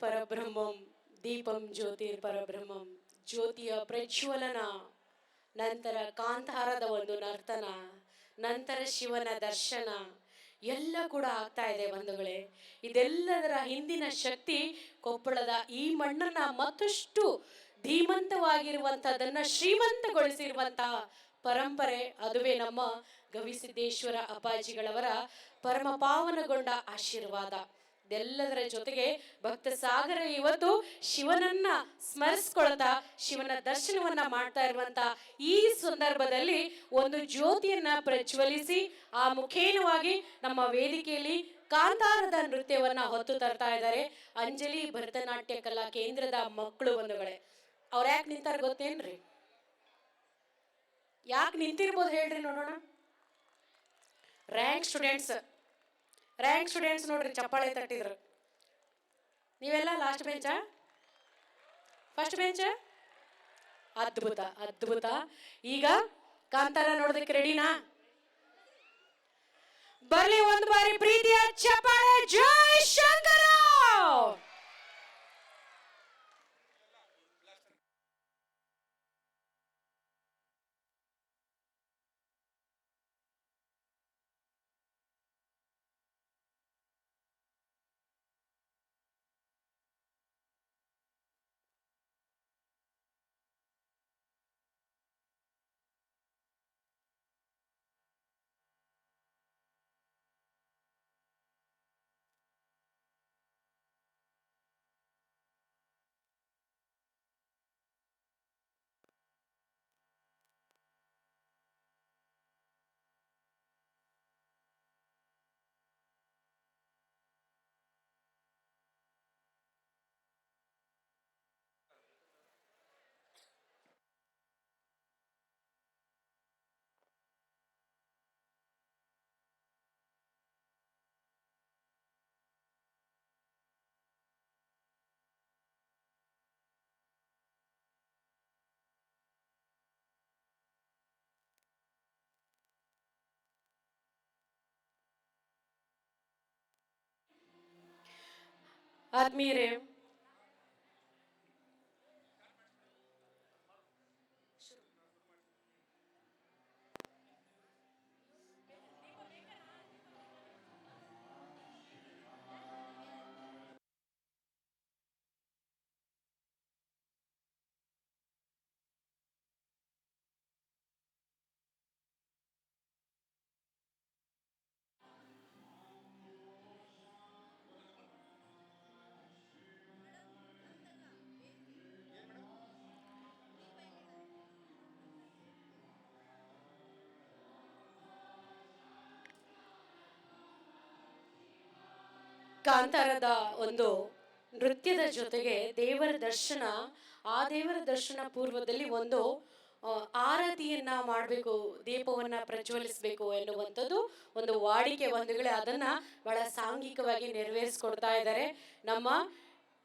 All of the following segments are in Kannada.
ಪರಬ್ರಹ್ಮಂ, ದೀಪಂ ಜ್ಯೋತಿರ್ ಪರಬ್ರಹ್ಮಂ ಜ್ಯೋತಿಯ ಪ್ರಜ್ವಲನ. ನಂತರ ಕಾಂತಾರದ ಒಂದು ನರ್ತನ, ನಂತರ ಶಿವನ ದರ್ಶನ. ಎಲ್ಲ ಕೂಡ ಆಗ್ತಾ ಇದೆ ಬಂಧುಗಳೇ. ಇದೆಲ್ಲದರ ಹಿಂದಿನ ಶಕ್ತಿ ಕೊಪ್ಪಳದ ಈ ಮಣ್ಣನ್ನ ಮತ್ತಷ್ಟು ಧೀಮಂತವಾಗಿರುವಂತಹದನ್ನ ಶ್ರೀಮಂತಗೊಳಿಸಿರುವಂತಹ ಪರಂಪರೆ, ಅದುವೇ ನಮ್ಮ ಗವಿಸಿದ್ದೇಶ್ವರ ಅಪ್ಪಾಜಿಗಳವರ ಪರಮ ಪಾವನಗೊಂಡ ಆಶೀರ್ವಾದ. ಇದೆಲ್ಲದರ ಜೊತೆಗೆ ಭಕ್ತ ಸಾಗರ ಇವತ್ತು ಶಿವನನ್ನ ಸ್ಮರಿಸ್ಕೊಳ್ತಾ, ಶಿವನ ದರ್ಶನವನ್ನ ಮಾಡ್ತಾ ಇರುವಂತ ಈ ಸಂದರ್ಭದಲ್ಲಿ ಒಂದು ಜ್ಯೋತಿಯನ್ನ ಪ್ರಜ್ವಲಿಸಿ, ಆ ಮುಖೇನವಾಗಿ ನಮ್ಮ ವೇದಿಕೆಯಲ್ಲಿ ಕಾಂತಾರದ ನೃತ್ಯವನ್ನ ಹೊತ್ತು ತರ್ತಾ ಇದ್ದಾರೆ. ಅಂಜಲಿ ಭರತನಾಟ್ಯ ಕಲಾ ಕೇಂದ್ರದ ಮಕ್ಕಳು ಬಂಧುಗಳೇ, ಅವ್ರು ಯಾಕೆ ನಿಂತಾರ ಗೊತ್ತೇನ್ರಿ? ಯಾಕೆ ನಿಂತಿರ್ಬೋದು ಹೇಳ್ರಿ ನೋಡೋಣ. ರ್ಯಾಂಕ್ ಸ್ಟೂಡೆಂಟ್ಸ್ ರ್ಯಾಂಕ್ ಸ್ಟೂಡೆಂಟ್ಸ್ ನೋಡ್ರಿ, ಚಪ್ಪಾಳೆ ತಟ್ಟಿದ್ರು. ನೀವೆಲ್ಲ ಲಾಸ್ಟ್ ಬೆಂಚ ಫಸ್ಟ್ ಬೆಂಚ್ ಅದ್ಭುತ ಅದ್ಭುತ. ಈಗ ಕಾಂತಾರ ನೋಡೋದಕ್ಕೆ ರೆಡಿನಾ ಬರ್ಲಿ ಒಂದು ಬಾರಿ ಪ್ರೀತಿಯ ಚಪ್ಪಾಳೆ, ಜೈ ಶಂಕರ Admire, ಕಾಂತಾರದ ಒಂದು ನೃತ್ಯದ ಜೊತೆಗೆ ದೇವರ ದರ್ಶನ, ಆ ದೇವರ ದರ್ಶನ ಪೂರ್ವದಲ್ಲಿ ಒಂದು ಆರತಿಯನ್ನ ಮಾಡಬೇಕು, ದೀಪವನ್ನ ಪ್ರಜ್ವಲಿಸಬೇಕು ಎನ್ನುವಂಥದ್ದು ಒಂದು ವಾಡಿಕೆ ಒಂದುಗಳೇ ಅದನ್ನ ಬಹಳ ಸಾಂಘಿಕವಾಗಿ ನೆರವೇರಿಸ್ಕೊಡ್ತಾ ಇದ್ದಾರೆ. ನಮ್ಮ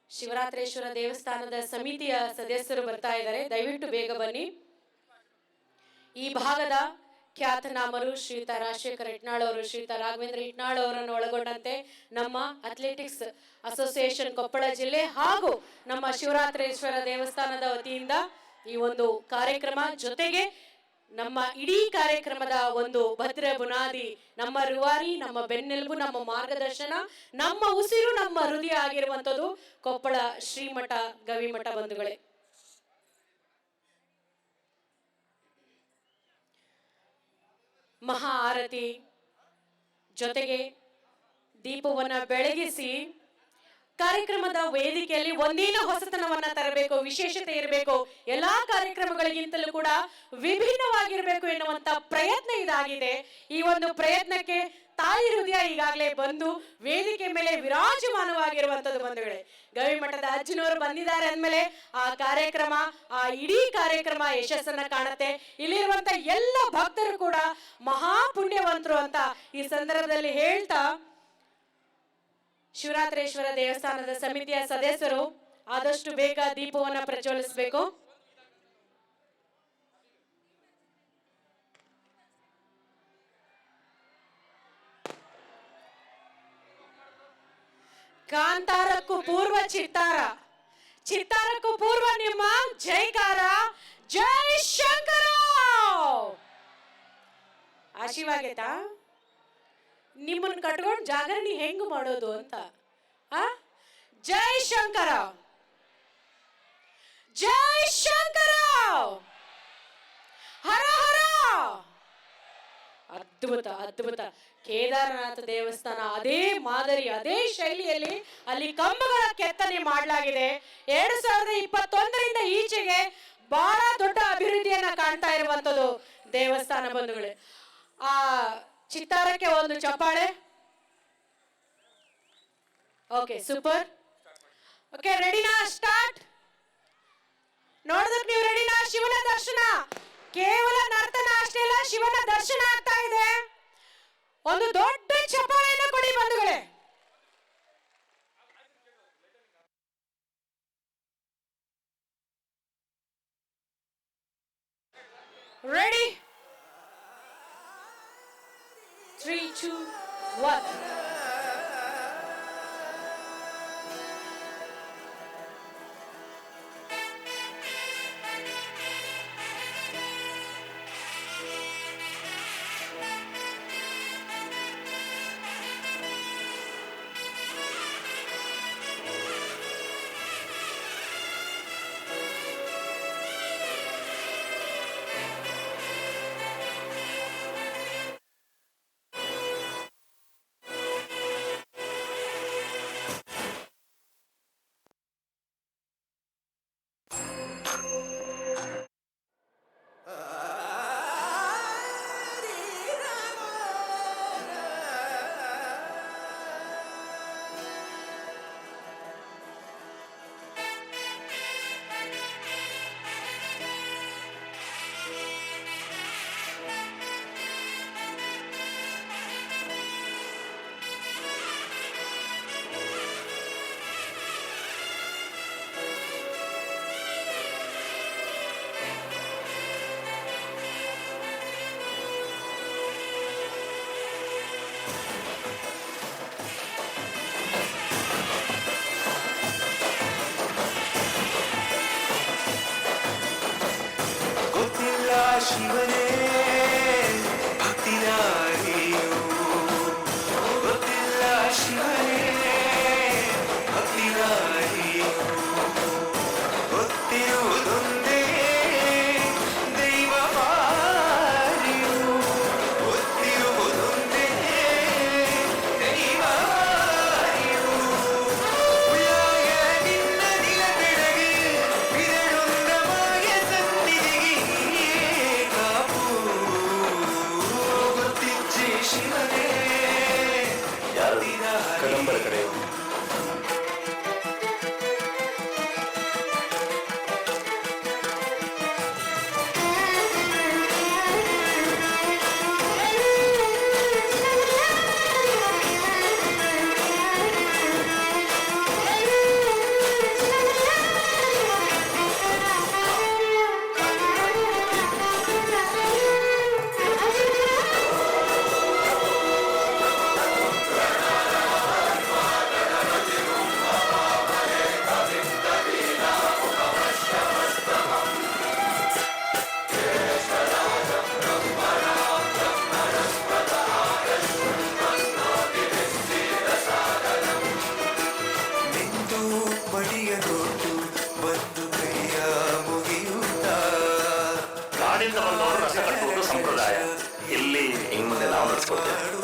ಶಿವರಾತ್ರೇಶ್ವರ ದೇವಸ್ಥಾನದ ಸಮಿತಿಯ ಸದಸ್ಯರು ಬರ್ತಾ ಇದ್ದಾರೆ. ದಯವಿಟ್ಟು ಬೇಗ ಬನ್ನಿ. ಈ ಭಾಗದ ಖ್ಯಾತನಾಮರು ಶ್ರೀಯುತ ರಾಜಶೇಖರ್ ಇಟ್ನಾಳ್ ಅವರು, ಶ್ರೀಯುತ ರಾಘವೇಂದ್ರ ಇಟ್ನಾಳ್ ಅವರನ್ನು ಒಳಗೊಂಡಂತೆ ನಮ್ಮ ಅಥ್ಲೆಟಿಕ್ಸ್ ಅಸೋಸಿಯೇಷನ್ ಕೊಪ್ಪಳ ಜಿಲ್ಲೆ ಹಾಗೂ ನಮ್ಮ ಶಿವರಾತ್ರೇಶ್ವರ ದೇವಸ್ಥಾನದ ವತಿಯಿಂದ ಈ ಒಂದು ಕಾರ್ಯಕ್ರಮ ಜೊತೆಗೆ ನಮ್ಮ ಇಡೀ ಕಾರ್ಯಕ್ರಮದ ಒಂದು ಭದ್ರ ಬುನಾದಿ, ನಮ್ಮ ರುವಾರಿ, ನಮ್ಮ ಬೆನ್ನೆಲುಬು, ನಮ್ಮ ಮಾರ್ಗದರ್ಶನ, ನಮ್ಮ ಉಸಿರು, ನಮ್ಮ ಹೃದಯ ಆಗಿರುವಂಥದ್ದು ಕೊಪ್ಪಳ ಶ್ರೀಮಠ ಗವಿಮಠ ಬಂಧುಗಳೇ. ಮಹಾ ಆರತಿ ಜೊತೆಗೆ ದೀಪವನ್ನ ಬೆಳಗಿಸಿ ಕಾರ್ಯಕ್ರಮದ ವೇದಿಕೆಯಲ್ಲಿ ಒಂದೇನ ಹೊಸತನವನ್ನ ತರಬೇಕು, ವಿಶೇಷತೆ ಇರಬೇಕು. ಎಲ್ಲಾ ಕಾರ್ಯಕ್ರಮಗಳಿಗಿಂತಲೂ ಕೂಡ ವಿಭಿನ್ನವಾಗಿರಬೇಕು ಎನ್ನುವಂತ ಪ್ರಯತ್ನ ಇದಾಗಿದೆ. ಈ ಒಂದು ಪ್ರಯತ್ನಕ್ಕೆ ತಾಯಿ ಹೃದಯ ಈಗಾಗಲೇ ಬಂದು ವೇದಿಕೆ ಮೇಲೆ ವಿರಾಜಮಾನವಾಗಿರುವಂತದ್ದು ಬಂಧುಗಳೇ ಗವಿಮಠದ ಅಜ್ಜನವರು ಬಂದಿದ್ದಾರೆ ಅಂದಮೇಲೆ ಆ ಕಾರ್ಯಕ್ರಮ, ಆ ಇಡೀ ಕಾರ್ಯಕ್ರಮ ಯಶಸ್ಸನ್ನ ಕಾಣುತ್ತೆ. ಇಲ್ಲಿರುವಂತ ಎಲ್ಲ ಭಕ್ತರು ಕೂಡ ಮಹಾಪುಣ್ಯವಂತರು ಅಂತ ಈ ಸಂದರ್ಭದಲ್ಲಿ ಹೇಳ್ತಾ, ಶಿವರಾತ್ರೇಶ್ವರ ದೇವಸ್ಥಾನದ ಸಮಿತಿಯ ಸದಸ್ಯರು ಆದಷ್ಟು ಬೇಗ ದೀಪವನ್ನ ಪ್ರಜ್ವಲಿಸಬೇಕು. ಕಾಂತಾರಕ್ಕೂ ಪೂರ್ವ ಚಿತ್ತಾರ ಚಿತ್ತಾರಕ್ಕೂ ಪೂರ್ವ ನಿಮ್ಮ ಜೈಕಾರ ಜೈ ಶಂಕರ ಆಶೀವಾಗೈತಾ ನಿಮ್ಮನ್ನ ಕಟ್ಕೊಂಡು ಜಾಗರಣೆ ಹೆಂಗ್ ಮಾಡೋದು ಅಂತ ಆ ಜೈ ಶಂಕರ ಜೈ ಶಂಕರ ಹರ ಹರ ಅದ್ಭುತ ಅದ್ಭುತ. ಕೇದಾರನಾಥ ದೇವಸ್ಥಾನ ಅದೇ ಮಾದರಿ, ಅದೇ ಶೈಲಿಯಲ್ಲಿ ಅಲ್ಲಿ ಕಂಬಗಳ ಕೆತ್ತನೆ ಮಾಡಲಾಗಿದೆ. ಎರಡು ಸಾವಿರದ ಇಪ್ಪತ್ತೊಂದರಿಂದ ಈಚೆಗೆ ಬಹಳ ದೊಡ್ಡ ಅಭಿವೃದ್ಧಿಯನ್ನ ಕಾಣ್ತಾ ಇರುವಂತದ್ದು ದೇವಸ್ಥಾನ ಬಂಧುಗಳೇ. ಆ ಚಿತ್ತಾರಕ್ಕೆ ಒಂದು ಚಪ್ಪಾಳೆ. Okay, super. ಓಕೆ ರೆಡಿನಾ ಸ್ಟಾರ್ಟ್ ನೋಡಿದ್ರೆ ನೀವು ರೆಡಿನಾ ಶಿವನ ದರ್ಶನ. ಕೇವಲ ನರ್ತನ ಅಷ್ಟೇ ಅಲ್ಲ, ಶಿವನ ದರ್ಶನ ಆಗ್ತಾ ಇದೆ. ಒಂದು ದೊಡ್ಡ ಚಪ್ಪಾಳೆಯನ್ನು ಕೊಡಿ ಬಂಧುಗಳೇ. ರೆಡಿ ತ್ರೀ ಟೂ ಒನ್ ಕಾಡಿಂದ ಬಂದವರು ರಥ ಕಟ್ಟುವುದು ಸಂಪ್ರದಾಯ. ಇಲ್ಲಿ ಇನ್ನು ಮುಂದೆ ನಾವು ನಡೆಸ್ಕೊಡ್ತೇವೆ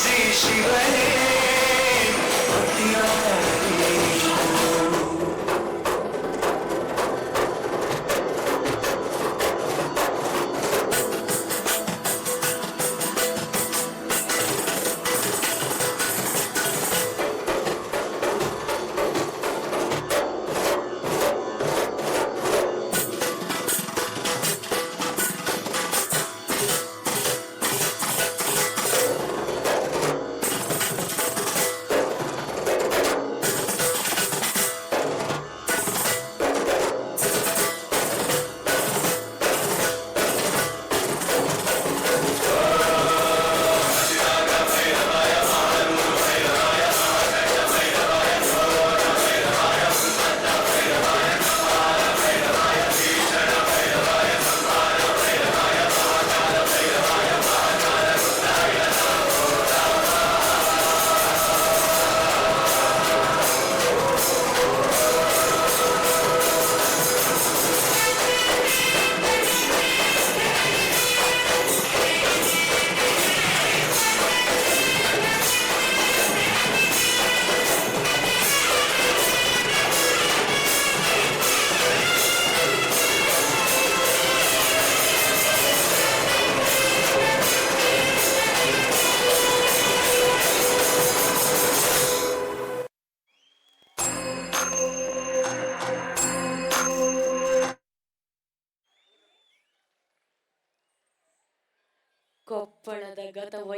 see si vedi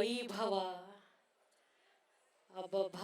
ಕೊಪ್ಪಳದ ಗತ ವೈಭವ ಅಬ್ಬಬ್ಬ